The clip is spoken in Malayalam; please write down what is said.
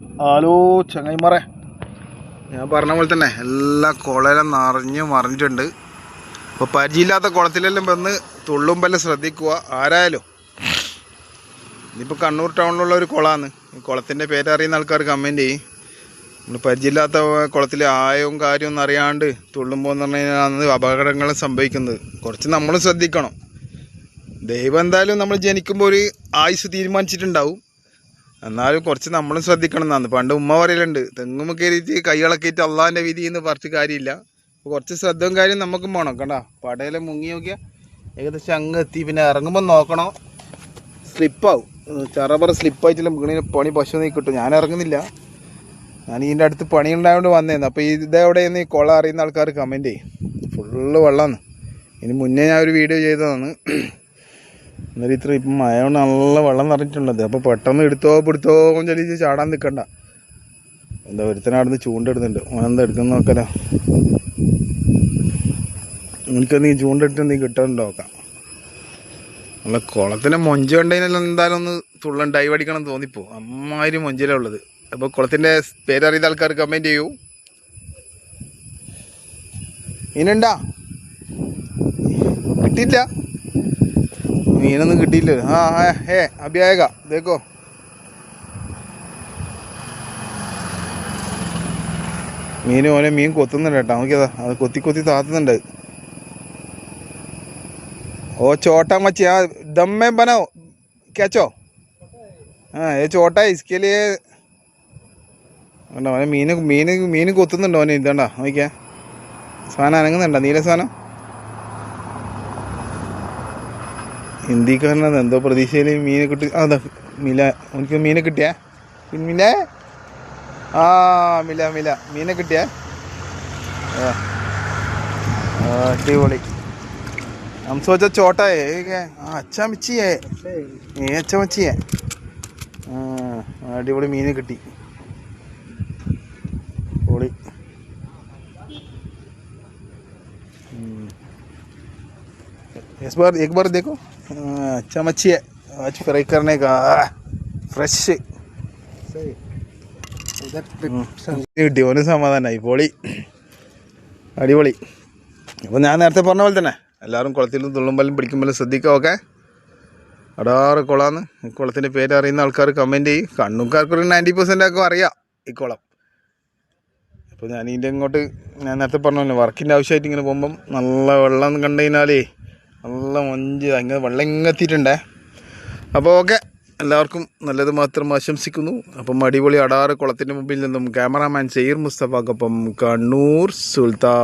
ഹലോ ചങ്ങൈമാറെ ഞാൻ പറഞ്ഞ പോലെ തന്നെ എല്ലാ കുളമെല്ലാം നിറഞ്ഞ് മറിഞ്ഞിട്ടുണ്ട്. അപ്പോൾ പരിചയമില്ലാത്ത കുളത്തിലെല്ലാം വന്ന് തുള്ളുമ്പെല്ലാം ശ്രദ്ധിക്കുക. ആരായാലും. ഇതിപ്പോൾ കണ്ണൂർ ടൗണിലുള്ള ഒരു കുളമാണ് ഈ കുളത്തിന്റെ പേരറിയുന്ന ആൾക്കാർ കമന്റ് ചെയ്യും. നമ്മൾ പരിചയമില്ലാത്ത കുളത്തിൽ ആയവും കാര്യവും ഒന്നും അറിയാണ്ട് തുള്ളുമ്പോൾ എന്ന് പറഞ്ഞു കഴിഞ്ഞാൽ അപകടങ്ങൾ സംഭവിക്കുന്നത്. കുറച്ച് നമ്മൾ ശ്രദ്ധിക്കണം. ദൈവം എന്തായാലും നമ്മൾ ജനിക്കുമ്പോൾ ഒരു ആയുസ് തീരുമാനിച്ചിട്ടുണ്ടാവും. എന്നാലും കുറച്ച് നമ്മളും ശ്രദ്ധിക്കണം എന്നാണ് പണ്ട് ഉമ്മ പറയലുണ്ട് തെങ്ങുമ്മ കയറിയിട്ട് കൈകളൊക്കെയിട്ട് അള്ളാഹിന്റെ വിധി എന്ന് പറഞ്ഞിട്ട് കാര്യമില്ല. അപ്പോൾ കുറച്ച് ശ്രദ്ധയും കാര്യം നമുക്കും വേണം കണ്ടാ? പടയിലെ മുങ്ങി നോക്കിയാൽ ഏകദേശം അങ്ങ് എത്തി. പിന്നെ ഇറങ്ങുമ്പോൾ നോക്കണം? സ്ലിപ്പാവും. ചെറബറ സ്ലിപ്പായിട്ടില്ല മുകളിൽ പണി പശു നീ ഞാൻ ഇറങ്ങുന്നില്ല. ഞാൻ ഇതിന്റെ അടുത്ത് പണി ഉണ്ടായതുകൊണ്ട് വന്നേന്ന് അപ്പോൾ ഇതെവിടെയെന്ന് ഈ കുളം അറിയുന്ന ആൾക്കാർ കമന്റ് ചെയ്യും. ഫുള്ള് വെള്ളമാണ് ഇനി മുന്നേ ഞാൻ ഒരു വീഡിയോ ചെയ്തതാണ്. എന്നാലും ഇത്ര ഇപ്പം മഴ കൊണ്ട് നല്ല വെള്ളം നിറഞ്ഞിട്ടുള്ളത് അപ്പോൾ പെട്ടെന്ന് എടുത്തോ പിടുത്തോ ചൊല്ലിച്ച് ചാടാൻ നിൽക്കണ്ട. എന്താ ഒരുത്തനവിടുന്ന് ചൂണ്ടെടുത്തുണ്ട് ഓനെന്താ എടുക്കുന്ന നോക്കല. എനിക്ക് നീ ചൂണ്ടെടുത്ത് നീ കിട്ടാനുണ്ടോ നോക്കാം. നല്ല കുളത്തിന്റെ മൊഞ്ച കണ്ടതിനെല്ലാം എന്തായാലും ഒന്ന് തുള്ളൻ ഡൈവ് അടിക്കണം എന്ന് തോന്നിപ്പോ. അമ്മാതിരി മൊഞ്ചിലാണ് ഉള്ളത്. അപ്പോൾ കുളത്തിന്റെ പേരറിയുന്ന ആൾക്കാർ കമന്റ് ചെയ്യൂ. ഇനുണ്ടാ കിട്ടിയില്ല. മീനൊന്നും കിട്ടിയില്ല. ആ ഏ അഭി ആയേഗ ദേക്കോ മീൻ ഓനെ മീൻ കൊത്തുന്നുണ്ട് കേട്ടോ. നോക്കിയതാ അത് കൊത്തി കൊത്തി താത്തുന്നുണ്ട്. ഓ ചോട്ടാ മച്ചി ആ ദമ്മേ ബനോ കേച്ചോ? ആ ഏ ചോട്ടാ ഇസ്കേ ലിയേ മീന് മീന് മീൻ മീൻ കൊത്തുന്നുണ്ടോ ഓനെ ഇതണ്ട നോക്കിയാ. സാധനം അനങ്ങുന്നുണ്ടോ? നീല സാധനം? ഹിന്ദിക്കാരനത് എന്തോ പ്രതീക്ഷയിൽ മീനെ കിട്ടി ആ, അതാ മില എനിക്ക് മീനെ കിട്ടിയേ മില ആ മില മില മീനെ കിട്ടിയേ ആ ആ, അടിപൊളി हम सोचा छोटा है ये क्या है? हाँ अच्छा मच्छी है ये अच्छा मच्छी है ആ അടിപൊളി മീനെ കിട്ടി പൊളി ഉം. इस बार एक बार देखो ചമച്ചിയെ. ಆಚೆ ಫ್ರೈ ഫ്രഷ് കിട്ടി. ഓന് സമാധാനമായി പൊളി. അടിപൊളി. അപ്പോൾ ഞാൻ നേരത്തെ പറഞ്ഞ പോലെ തന്നെ എല്ലാവരും കുളത്തിലും തുള്ളുമ്പോഴും പിടിക്കുമ്പോഴും ശ്രദ്ധിക്കുക ഓക്കെ? അടാറ് കുളമാണ് ഈ കുളത്തിന്റെ പേര് അറിയുന്ന ആൾക്കാർ കമന്റ് ചെയ്യും. കണ്ണുക്കാർക്കൊരു നയന്റി പെർസെന്റ് അറിയാം ഈ കുളം. അപ്പോൾ ഞാനിതിന്റെ ഇങ്ങോട്ട് ഞാൻ നേരത്തെ പറഞ്ഞല്ലോ വർക്കിന്റെ ആവശ്യമായിട്ട് ഇങ്ങനെ പോകുമ്പം നല്ല വെള്ളം കണ്ടു കഴിഞ്ഞാലേ നല്ല മൊഞ്ച് അങ്ങനെ വെള്ളം ഇങ്ങെത്തിയിട്ടുണ്ടേ അപ്പോൾ ഓക്കെ എല്ലാവർക്കും നല്ലത് മാത്രം ആശംസിക്കുന്നു. അപ്പം അടിപൊളി അടാറ് കുളത്തിന്റെ മുമ്പിൽ നിന്നും ക്യാമറാമാൻ സെയ്ർ മുസ്തഫാക്കൊപ്പം കണ്ണൂർ സുൽത്താൻ.